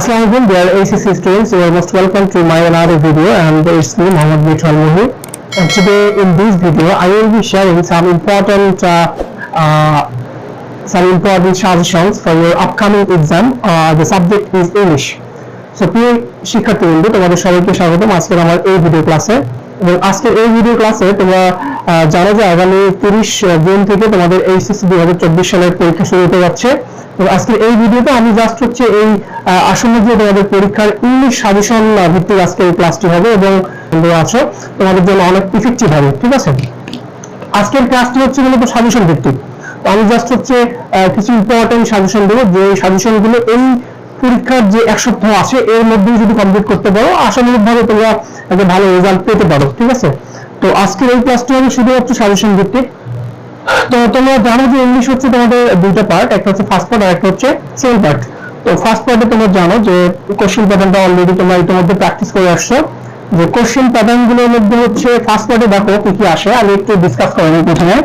Assalamualaikum dear ACC students, you are most welcome to my another video and it's me Mohammad Mithal Muhi. And today in this video I will be sharing some important uh, uh, some important suggestions for your upcoming exam. Uh, the subject is English. So প্রিয় শিক্ষার্থীবৃন্দ তোমাদের সবাইকে স্বাগতম আজকের আমার এই video ক্লাসে এবং আজকের এই ভিডিও ক্লাসে তোমরা জানো যে আগামী তিরিশ জুন থেকে তোমাদের এইচএসসি দুই হাজার চব্বিশ সালের পরীক্ষা শুরু হতে যাচ্ছে তো আজকের এই ভিডিওতে আমি জাস্ট হচ্ছে এই আসন্ন যে তোমাদের পরীক্ষার ইংলিশ সাজেশন ভিত্তিক আজকে এই ক্লাসটি হবে এবং আছো, তোমাদের জন্য অনেক ইফেক্টিভ হবে, ঠিক আছে? আজকের ক্লাসটি হচ্ছে মূলত সাজেশন ভিত্তিক। আমি জাস্ট হচ্ছে কিছু ইম্পর্টেন্ট সাজেশন দেবো, যে সাজেশনগুলো এই পরীক্ষার যে এক সপ্তাহ আছে, এর মধ্যেই যদি কমপ্লিট করতে পারো আশানুরূপ ভাবে তোমরা একটা ভালো রেজাল্ট পেতে পারো, ঠিক আছে? তো আজকের এই ক্লাসটি হবে শুধুমাত্র সাজেশন ভিত্তিক। তো তোমরা জানো যে ইংলিশ হচ্ছে তোমাদের দুইটা পার্ট একটা হচ্ছে ফার্স্ট পার্ট আর একটা হচ্ছে সেকেন্ড পার্ট তো ফার্স্ট পার্টে তোমরা জানো যে কোশ্চেন প্যাটার্নটা অলরেডি তোমরা ইতিমধ্যে প্র্যাকটিস করে আসছো। যে কোশ্চেন প্যাটার্নগুলোর মধ্যে হচ্ছে ফার্স্ট পার্টে দেখো কি কি আসে, আমি একটু ডিসকাস করে নিই প্রথমে।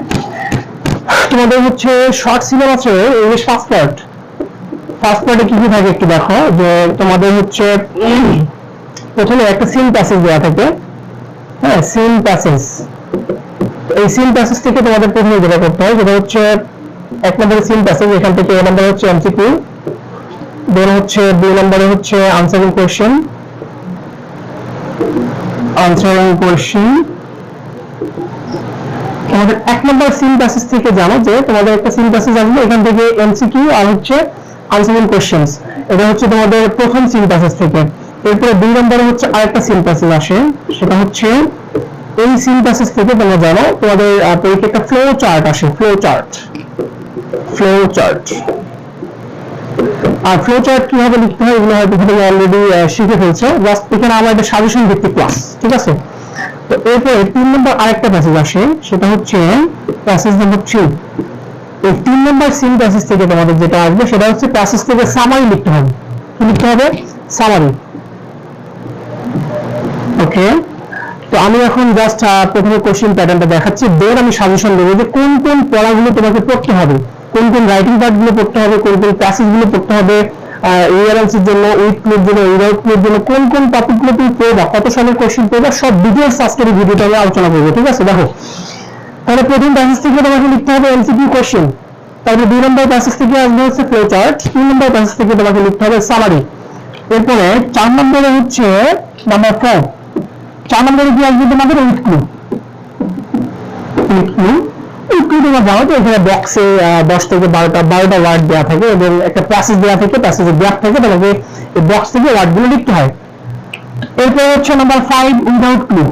তোমাদের হচ্ছে শর্ট সিলেবাসে ইংলিশ ফার্স্ট পার্ট ফার্স্ট পার্টে কি কি থাকে একটু দেখো, যে তোমাদের হচ্ছে প্রথমে একটা সিন প্যাসেজ দেওয়া থাকে। হ্যাঁ সিন প্যাসেজ এই সিন প্যাসেজ থেকে তোমাদের প্রথমে যেটা করতে হয় যেটা হচ্ছে এক নম্বরে সিন প্যাসেজ এখান থেকে এ নম্বরে হচ্ছে এমসিকিউ দেন হচ্ছে দুই নম্বরে হচ্ছে আনসারিং কোয়েশ্চেন আনসারিং কোয়েশ্চেন তোমাদের এক নম্বর সিন প্যাসেজ থেকে জানো যে তোমাদের একটা সিন প্যাসেজ আসবে এখান থেকে এমসিকিউ আর হচ্ছে আনসারিং কোয়েশ্চেন্স এটা হচ্ছে তোমাদের প্রথম সিন প্যাসেজ থেকে। এরপরে দুই নম্বরে হচ্ছে আরেকটা সিন প্যাসেজ আসে, সেটা হচ্ছে এই প্যাসেজ থেকে তোমরা জানো তোমাদের আহ, পরীক্ষায় একটা ফ্লো চার্ট আসে ফ্লো চার্ট ফ্লো চার্ট আর ফ্লো চার্ট কীভাবে লিখতে হয় এগুলো হয়তো তুমি অলরেডি শিখে ফেলছো। জাস্ট এখানে আমার একটা সাজেশন ভিত্তিক ক্লাস ঠিক আছে? তো এরপরে তিন নম্বর আরেকটা প্যাসেজ আসে সেটা হচ্ছে প্যাসেজ নাম্বার থ্রি এই তিন নম্বর সিন প্যাসেজ থেকে তোমাদের যেটা আসবে সেটা হচ্ছে প্যাসেজ থেকে সামারি লিখতে হবে। কি লিখতে হবে? সামারি ওকে তো আমি এখন জাস্ট প্রথমে কোশ্চেন প্যাটার্নটা দেখাচ্ছি। দেন আমি সাজেশন দেবো যে কোন কোন পড়াগুলো তোমাকে পড়তে হবে। কোন কোন রাইটিং পার্টগুলো পড়তে হবে, কোন কোন প্যাসেজগুলো পড়তে হবে রিয়ারেন্সের জন্য উইথ ক্লিপ জন্য উইদাউট ক্লিপ জন্য, কোন কোন টপিকগুলো তুমি পড়বা, কত সালের কোশ্চেন পড়বা, সব ডিটেলস আজকের এই ভিডিওতে আমি আলোচনা করব, ঠিক আছে? দেখো, তাহলে প্রথম প্যাসেজ থেকে তোমাকে লিখতে হবে এমসিকিউ কোশ্চেন তারপরে দুই নম্বর প্যাসেজ থেকে আসবে হচ্ছে ফ্লো চার্ট তিন নম্বর প্যাসেজ থেকে তোমাকে লিখতে হবে সামারি এরপরে চার নম্বরে হচ্ছে নাম্বার ফোর চার নম্বরে কি আসবে তোমাদের with clue with clue with clue তোমরা জানো তো, এখানে বক্সে দশ থেকে বারোটা বারোটা ওয়ার্ড দেওয়া থাকে এবং একটা প্যাসেজ দেওয়া থাকে প্যাসেজের গ্যাপ থাকে তোমাকে এই বক্স থেকে ওয়ার্ডগুলো লিখতে হয়। এরপরে হচ্ছে number five without clue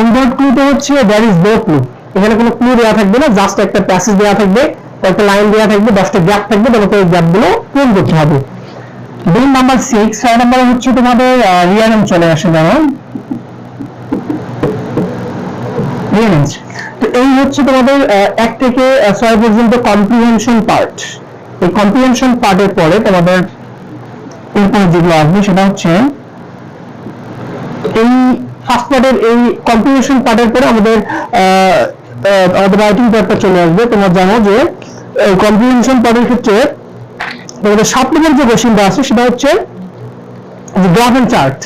without ক্লুতে হচ্ছে দ্যার ইজ নো ক্লু এখানে কোনো ক্লু দেওয়া থাকবে না জাস্ট একটা প্যাসেজ দেওয়া থাকবে একটা লাইন দেওয়া থাকবে, দশটা গ্যাপ থাকবে তোমাকে এই গ্যাপগুলো পূরণ করতে হবে। দুই নাম্বার সিক্স ছয় নম্বরে হচ্ছে তোমাদের রিয়ারেন্স চলে আসে যেমন রিয়ারেন্স তো এই হচ্ছে তোমাদের এক থেকে ছয় পর্যন্ত কম্প্রিহেনশন পার্ট এই কম্প্রিহেনশন পার্টের পরে তোমাদের এরপরে যেগুলো আসবে সেটা হচ্ছে, এই ফার্স্ট পার্টের এই কম্প্রিহেনশন পার্টের পরে আমাদের আমাদের রাইটিং পার্টটা চলে আসবে। তোমরা জানো যে কম্প্রিহেনশন পার্টের ক্ষেত্রে তোমাদের সাত নম্বর যে কোশ্চেনটা আছে, সেটা হচ্ছে গ্রাফ এন্ড চার্ট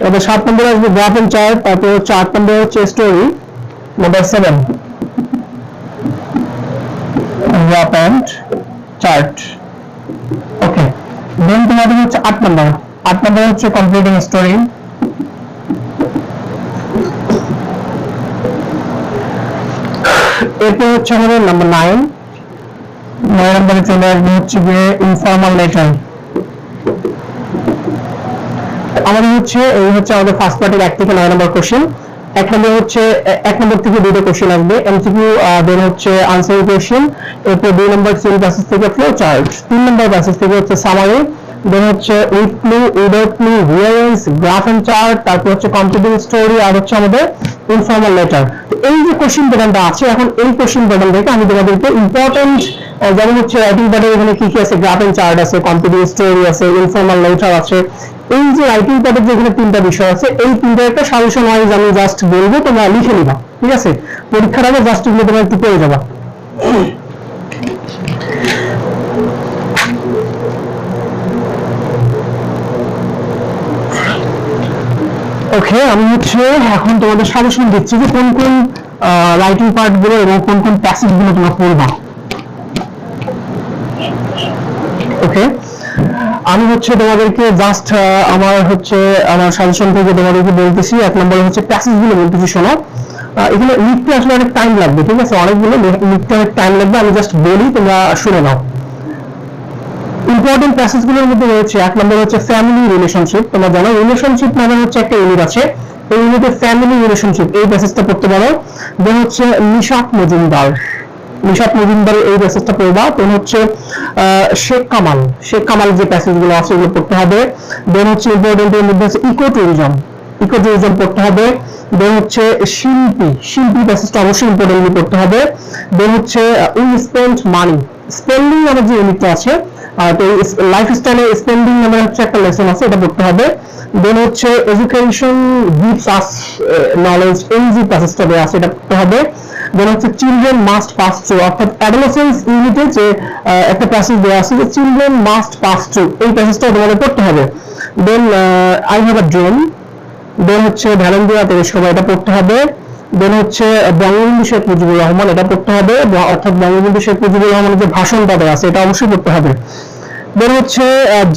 আমাদের সাত নম্বরে আসবে গ্রাফ এন্ড চার্ট তারপর হচ্ছে আট নম্বরে হচ্ছে story number seven graph and chart okay then তোমাদের হচ্ছে আট নম্বর। আট নম্বর হচ্ছে কমপ্লিটিং স্টোরি এরপর হচ্ছে আমাদের নাম্বার নাইন নয় নম্বরে চলে আসবে হচ্ছে লেটার আমাদের হচ্ছে এই হচ্ছে আমাদের ফার্স্ট পার্টির এক থেকে নয় নম্বর কোশ্চেন এক নম্বর হচ্ছে, এক নম্বর থেকে দুটো কোশ্চেন আসবে। এমসিকিউ দেন হচ্ছে আনসার কোশ্চেন এরপর দুই নম্বর সিল প্যাসেজ থেকে ফ্লো চার্ট তিন নম্বর প্যাসেজ থেকে হচ্ছে সামারি দেন হচ্ছে with clue without clue rearrange graph and chart তারপর হচ্ছে কম্পিউটিং স্টোরি আর হচ্ছে আমাদের ইনফর্মাল লেটার তো এই যে কোশ্চেন প্যাটার্নটা আছে, এখন এই কোশ্চেন প্যাটার্ন থেকে আমি তোমাদেরকে ইম্পর্টেন্ট যেমন হচ্ছে রাইটিং প্যাটার্ন এখানে কি কি আছে? গ্রাফ এন্ড চার্ট আছে কম্পিউটিং স্টোরি আছে ইনফর্মাল লেটার আছে। এই যে রাইটিং প্যাডের যেখানে তিনটা বিষয় আছে, এই তিনটা একটা সাজেশন ওয়াইজ আমি জাস্ট বলব, তোমরা লিখে নিবা, ঠিক আছে? পরীক্ষার আগে জাস্ট এগুলো তোমরা একটু পেয়ে যাবা। ওকে আমি হচ্ছে এখন তোমাদের সাজেশন দিচ্ছি যে কোন কোন রাইটিং পার্টগুলো এবং কোন কোন প্যাসেজগুলো তোমরা পড়বা। ওকে আমি হচ্ছে তোমাদেরকে জাস্ট আমার হচ্ছে, আমার সাজেশন থেকে তোমাদেরকে বলতেছি, এক নম্বরে হচ্ছে প্যাসেজগুলো বলতেছি, শোনো। এখানে লিখতে আসলে অনেক টাইম লাগবে, ঠিক আছে? অনেকগুলো লিখতে অনেক টাইম লাগবে। আমি জাস্ট বলি, তোমরা শুনে নাও। ইম্পর্টেন্ট প্যাসেজগুলোর মধ্যে রয়েছে, এক নম্বর হচ্ছে ফ্যামিলি রিলেশনশিপ তোমরা জানো রিলেশনশিপ নামে হচ্ছে একটা ইউনিট আছে। এই ইউনিটে ফ্যামিলি রিলেশনশিপ এই প্যাসেজটা পড়তে পারো। দেন হচ্ছে নিশাক মজুমদার। নিশাত মজুমদার এই প্যাসেজটা পড়বা। দেন হচ্ছে শেখ কামাল। শেখ কামাল যে প্যাসেজগুলো আছে, এগুলো পড়তে হবে। দেন হচ্ছে ইম্পর্টেন্ট এর মধ্যে হচ্ছে ইকো ট্যুরিজম ইকো ট্যুরিজম পড়তে হবে। দেন হচ্ছে শিল্পী। শিল্পী প্যাসেজটা অবশ্যই ইম্পর্টেন্টলি পড়তে হবে। দেন হচ্ছে উই স্পেন্ড মানি স্পেন্ডিং নামের যে ইউনিটটা আছে তো লাইফ স্টাইলে স্পেন্ডিং নামের হচ্ছে একটা লেসন আছে, এটা পড়তে হবে। দেন হচ্ছে এডুকেশন গিভস আস নলেজ এই যে প্যাসেজটা দেওয়া আছে, এটা পড়তে হবে। দেন হচ্ছে চিলড্রেন মাস্ট পাস থ্রু অর্থাৎ অ্যাডোলেসেন্স ইউনিটে যে একটা প্যাসেজ দেওয়া আছে যে চিলড্রেন মাস্ট পাস থ্রু এই প্যাসেজটা তোমাদের পড়তে হবে। Then I have a dream then হচ্ছে ভ্যালেন্টিয়া তেরেশকোভা এটা পড়তে হবে। দেন হচ্ছে বঙ্গবন্ধু শেখ মুজিবুর রহমান, এটা পড়তে হবে। অর্থাৎ বঙ্গবন্ধু শেখ মুজিবুর রহমানের যে ভাষণটা দেওয়া আছে, এটা অবশ্যই পড়তে হবে। দেন হচ্ছে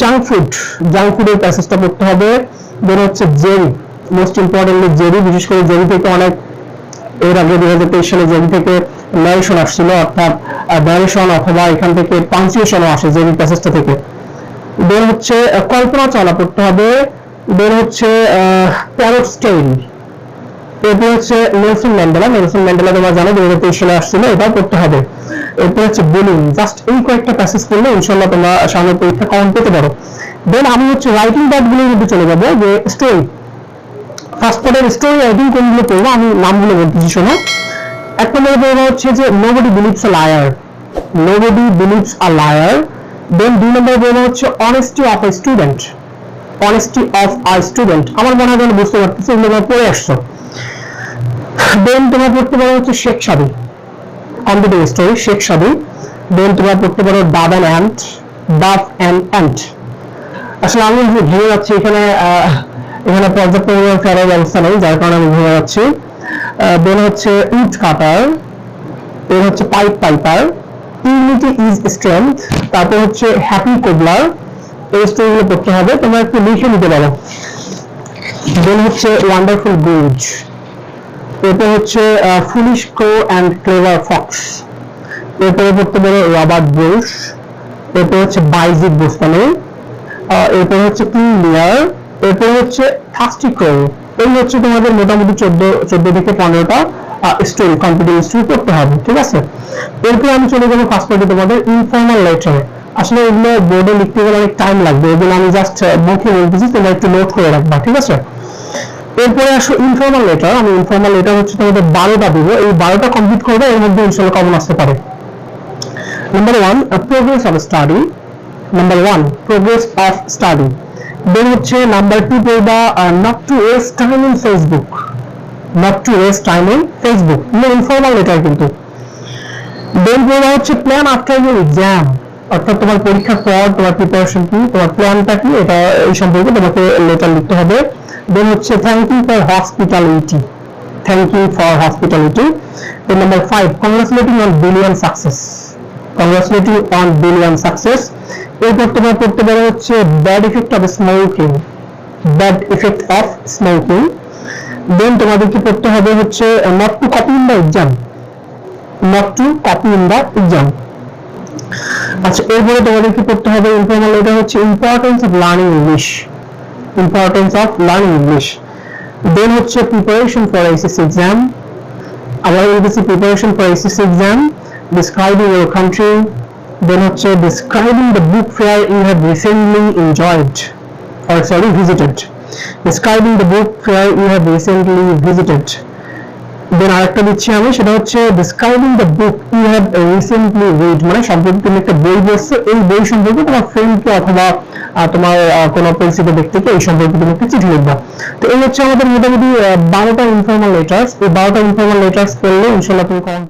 জাঙ্ক ফুড জাঙ্ক ফুডের প্যাসেজটা পড়তে হবে। দেন হচ্ছে জেরি মোস্ট ইম্পর্টেন্টলি জেরি, বিশেষ করে জেরি থেকে অনেক এর আগে দুই হাজার তেইশ সালে জেরি থেকে ন্যারেশন আসছিল, অর্থাৎ ন্যারেশন অথবা এখান থেকে পাঞ্চুয়েশনও আসে জেরি প্যাসেজটা থেকে। দেন হচ্ছে কল্পনা চালা পড়তে হবে। দেন হচ্ছে প্যারট স্টেইন এরপর হচ্ছে নেলসন ম্যান্ডেলা নেলসন ম্যান্ডেলা তোমরা জানো দুই হাজার তেইশ সালে আসছিল, এটাও পড়তে হবে। এরপর হচ্ছে বুলিং জাস্ট এই কয়েকটা প্যাসেজ পড়লে ইনশাল্লাহ তোমরা সামনে পরীক্ষা কমন পেতে পারো। দেন আমি হচ্ছে রাইটিং পার্টগুলোর মধ্যে চলে যাব, যে স্টোরি ফার্স্ট পার্টের স্টোরি রাইটিং কোনগুলো পড়ব, আমি নামগুলো বলতেছি, শোনো। এক নম্বরে পড়ব হচ্ছে যে nobody believes a liar nobody believes a liar then দুই নম্বরে পড়ব হচ্ছে honesty of a student honesty of a student আমার মনে হয় বুঝতে পারতেছি, এগুলো পড়ে আসছো। দেন তোমার পড়তে পারো হচ্ছে Sheikh Sadi computer story Sheikh Sadi then তোমার পড়তে পারো dove and ant dove and ant আসলে আমি ঘুরে যাচ্ছি, এখানে এখানে পর্যাপ্ত পরিমাণ ফেরার ব্যবস্থা নেই, যার কারণে আমি ঘুরে যাচ্ছি। দেন হচ্ছে ইট কাটার দেন হচ্ছে pied piper unity is strength তারপর হচ্ছে হ্যাপি কোবলার এই স্টোরিগুলো পড়তে হবে, তোমরা একটু লিখে নিতে পারো। দেন হচ্ছে ওয়ান্ডারফুল গুজ এরপর হচ্ছে foolish crow and clever fox এরপরে পড়তে পারো রবার্ট ব্রুশ এরপর হচ্ছে বাইজিক বোস্তানি এরপর হচ্ছে ক্লিন লিয়ার এরপর হচ্ছে থাস্টি ক্রো এই হচ্ছে তোমাদের মোটামুটি চোদ্দ চোদ্দ থেকে পনেরোটা স্টোরি কম্পিউটার স্টোরি করতে হবে, ঠিক আছে? এরপর আমি চলে যাব ফার্স্ট পার্টি তোমাদের ইনফর্মাল লেটার আসলে এগুলো বোর্ডে লিখতে গেলে অনেক টাইম লাগবে, এগুলো আমি জাস্ট মুখে বলতেছি, তোমরা একটু নোট করে রাখবা, ঠিক আছে? এরপরে আসো ইনফর্মাল লেটার আমি ইনফর্মাল লেটার হচ্ছে তোমাদের বারোটা দিব। এই বারোটা কমপ্লিট করবে, এর মধ্যে ইনশাল্লাহ কমন আসতে পারে। Number one progress of study number one progress of study then হচ্ছে নাম্বার টু পড়বা not to waste time in Facebook not to waste time in Facebook informal letter কিন্তু। দেন পড়বা হচ্ছে প্ল্যান আফটার ইউর এক্সাম অর্থাৎ তোমার পরীক্ষার পর তোমার প্রিপারেশন কি, তোমার প্ল্যানটা কি, এটা এই সম্পর্কে তোমাকে লেটার লিখতে হবে। দেন হচ্ছে thank you for hospitality thank you for hospitality then number five congratulating on billion success congratulating on billion success এরপর তোমার পড়তে পারো হচ্ছে bad effect of smoking bad effect of smoking then তোমাদেরকে পড়তে হবে হচ্ছে not to copy in the exam not to copy in the exam আচ্ছা এরপরে তোমাদেরকে পড়তে হবে ইনফর্মাল এটা হচ্ছে importance of learning English importance of learning English then হচ্ছে প্রিপারেশন ফর এসএসসি এক্সাম আবার বলতেছি preparation for SSC exam describing your country then হচ্ছে describing the book fair you have recently enjoyed or sorry, visited. Describing the book fair you have recently visited. Then আরেকটা দিচ্ছি আমি, সেটা হচ্ছে describing the book you have recently read মানে সম্প্রতি তুমি একটা বই পড়ছো, এই বই সম্পর্কে তোমার ফ্রেন্ডকে অথবা তোমার কোনো পরিচিত ব্যক্তিকে এই সম্পর্কে তুমি একটা চিঠি লিখবা। তো এই হচ্ছে আমাদের মোটামুটি বারোটা ইনফর্মাল লেটার্স এই বারোটা ইনফর্মাল লেটার্স করলে ইনশাল্লাহ তুমি কমন